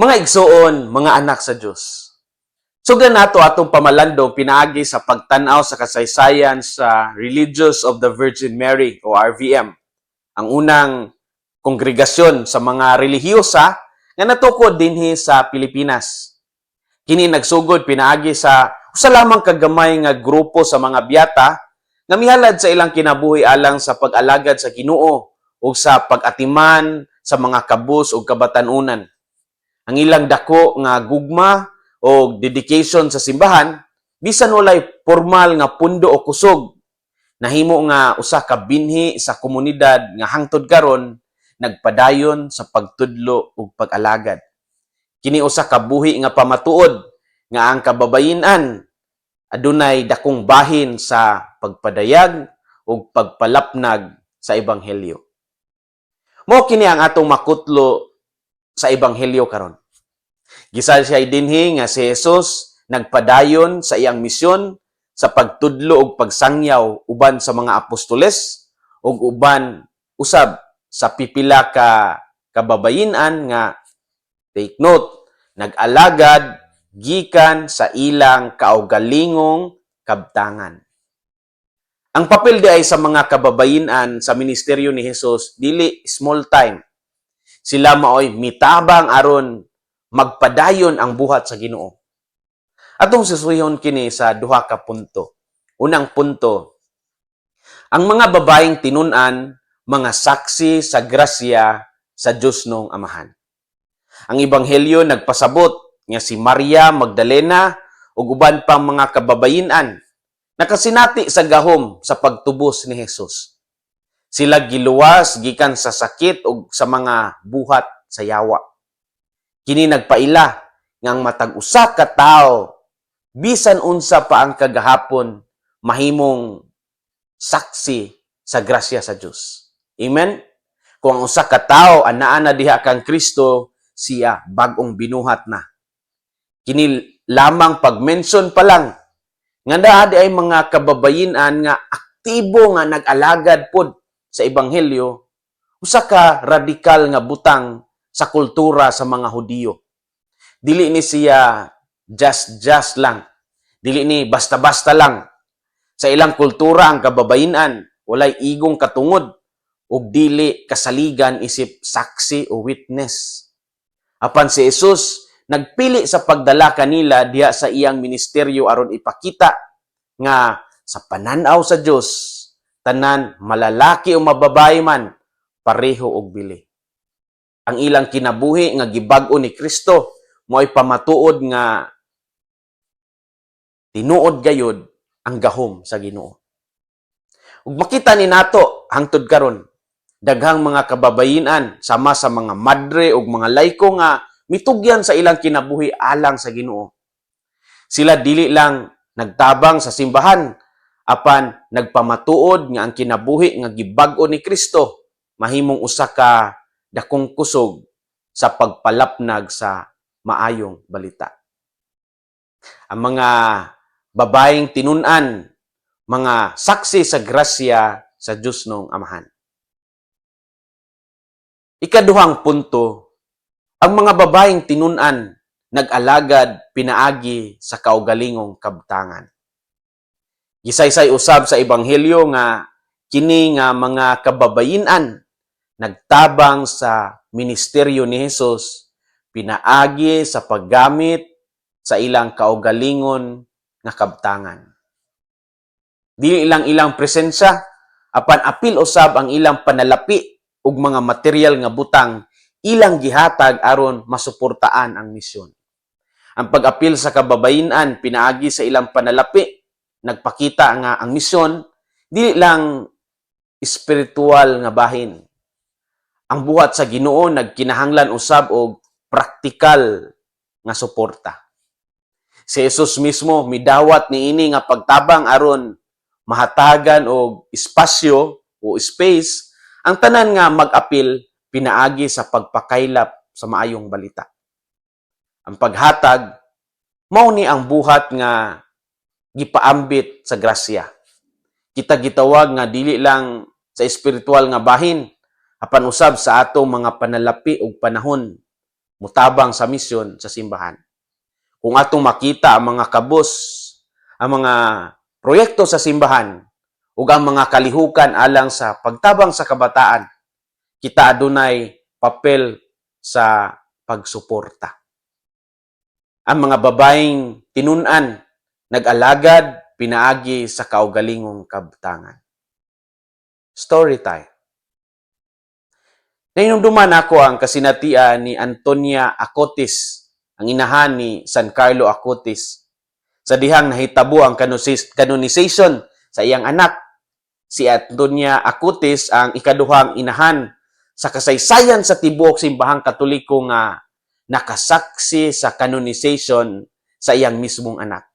Mga igsoon, mga anak sa Dios. Sugdan nato atong pamalandong pinaagi sa pagtanaw sa kasaysayan sa Religious of the Virgin Mary o RVM. Ang unang kongregasyon sa mga relihiyosa nga natukod dinhi sa Pilipinas. Kini nagsugod pinaagi sa usa lamang kagamay nga grupo sa mga biyata nga mihalad sa ilang kinabuhi alang sa pag-alagad sa Ginoo o sa pag-atiman sa mga kabus o kabatanunan. Ang ilang dako nga gugma o dedication sa simbahan bisan walay formal nga pundo o kusog nahimo nga usa ka binhi sa komunidad nga hangtod karon nagpadayon sa pagtudlo ug pag-alagad. Kini usa ka buhi nga pamatuod nga ang kababayin-an adunay dakong bahin sa pagpadayag ug pagpalapnag sa ebanghelyo. Mo kini ang atong makutlo sa ebanghelyo karon. Gisal siya dinhi nga si Jesus nagpadayon sa iyang misyon sa pagtudlo ug pagsangyaw uban sa mga apostoles ug uban usab sa pipila ka kababayin-an nga take note nag-alagad gikan sa ilang kaugalingong kabtangan. Ang papel di ay sa mga kababayin-an sa ministeryo ni Jesus dili small time. Sila maoy mitabang aron magpadayon ang buhat sa Ginoo. Atong susuyon kini sa duha ka punto. Unang punto, ang mga babaeng tinun-an mga saksi sa grasya sa Diyos nung Amahan. Ang ebanghelyo nagpasabot nga si Maria Magdalena ug uban pang mga kababayin-an nakasinati sa gahom sa pagtubos ni Jesus. Sila giluwas gikan sa sakit ug sa mga buhat sa yawa. Kini nagpaila nga ang matag usa ka tawo bisan unsa pa ang kagahapon mahimong saksi sa grasya sa Dios. Amen. Kung ang usa ka tawo anaa na diha kang Kristo, siya bagong binuhat na. Kini lamang pag-mention pa lang nga naa ay mga kababayin-an nga aktibo nga nag-alagad pod sa ebanghelyo usa ka radikal nga butang sa kultura sa mga Hudiyo. Dili ni siya just just lang. Dili ni basta-basta lang. Sa ilang kultura ang kababayin-an walay igong katungod ug dili kasaligan isip saksi o witness. Apan si Jesus nagpili sa pagdala kanila diha sa iyang ministeryo aron ipakita nga sa pananaw sa Dios tanan malalaki o mababae man pareho og bili. Ang ilang kinabuhi nga gibag-o ni Kristo mo'y pamatuod nga tinuod gayud ang gahom sa Ginoo. Ug makita ni nato hangtod karon daghang mga kababayin-an sama sa mga madre ug mga layko nga mitugyan sa ilang kinabuhi alang sa Ginoo. Sila dili lang nagtabang sa simbahan apan nagpamatuod nga ang kinabuhi nga gibag-o ni Kristo mahimong usa ka dakong kusog sa pagpalapnag sa maayong balita. Ang mga babaeng tinun-an, mga saksi sa grasya sa Diyos nung Amahan. Ikaduhang punto, ang mga babaeng tinun-an nag-alagad pinaagi sa kaugalingong kabtangan. Gisaysay usab sa ebanghelyo nga kini nga mga kababayin-an nagtabang sa ministeryo ni Jesus pinaagi sa paggamit sa ilang kaugalingon nga kabtangan. Dili ilang ilang presensya apan apil usab ang ilang panalapi ug mga material nga butang ilang gihatag aron masuportaan ang misyon. Ang pag-apil sa kababayin-an pinaagi sa ilang panalapi nagpakita nga ang misyon dili lang espiritual nga bahin. Ang buhat sa Ginoo nagkinahanglan usab og praktikal nga suporta. Si Jesus mismo midawat niini nga pagtabang aron mahatagan og espasyo o space ang tanan nga mag-apil pinaagi sa pagpakaylap sa maayong balita. Ang paghatag mao ni ang buhat nga gipaambit sa grasya. Kita gitawag nga dili lang sa espiritual nga bahin apan usab sa atong mga panalapi ug panahon mutabang sa misyon sa simbahan. Kung atong makita ang mga kabos, ang mga proyekto sa simbahan, ug ang mga kalihukan alang sa pagtabang sa kabataan, kita adunay papel sa pagsuporta. Ang mga babaeng tinunan, nag-alagad, pinaagi sa kaugalingong kabtangan. Story time. Nainumduman ako ang kasinatian ni Antonia Acotis, ang inahan ni San Carlo Acotis. Sa dihang nahitabo ang canonization sa iyang anak, si Antonia Acotis ang ikaduhang inahan sa kasaysayan sa tibuok simbahang katoliko nga nakasaksi sa canonization sa iyang mismong anak.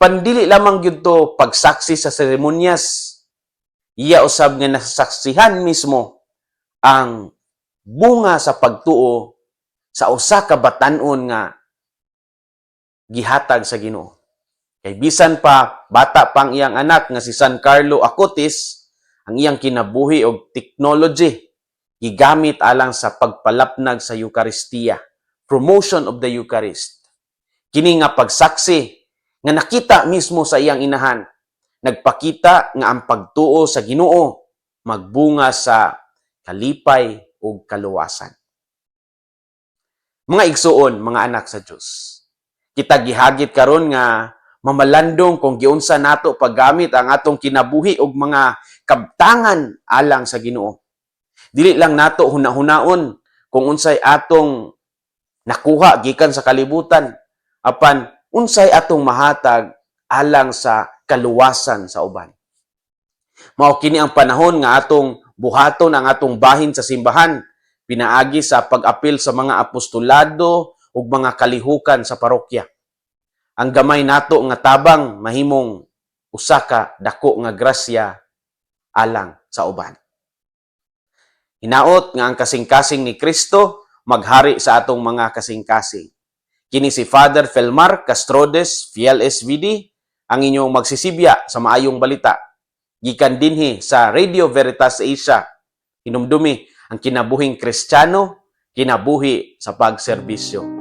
Pandili lamang gyud to pagsaksi sa seremonyas. Iya usab nga nasaksihan mismo ang bunga sa pagtuo sa usa ka batan-on nga gihatag sa Ginoo. Kay bisan pa bata pang iyang anak nga si San Carlo Acutis, ang iyang kinabuhi og technology gigamit alang sa pagpalapnag sa Eukaristiya, promotion of the Eucharist. Kini nga pagsaksi nga nakita mismo sa iyang inahan, nagpakita nga ang pagtuo sa Ginoo magbunga sa kalipay ug kaluwasan. Mga igsuon, mga anak sa Dios. Kita gihagit karon nga mamalandong kung giunsa nato paggamit ang atong kinabuhi ug mga kabtangan alang sa Ginoo. Dili lang nato hunahunaon kung unsay atong nakuha gikan sa kalibutan apan unsay atong mahatag alang sa kaluwasan sa uban. Mao kini ang panahon nga atong buhaton ang atong bahin sa simbahan pinaagi sa pag-apil sa mga apostolado ug mga kalihukan sa parokya. Ang gamay nato nga tabang mahimong usa ka dako nga grasya alang sa uban. Hinaot nga ang kasing-kasing ni Kristo maghari sa atong mga kasing-kasing. Kini si Father Felmar Castrodes, Fiel SVD, ang inyong magsisibya sa maayong balita. Gikan dinhi sa Radio Veritas Asia. Hinumdumi ang kinabuhing Kristiyano, kinabuhi sa pagserbisyo.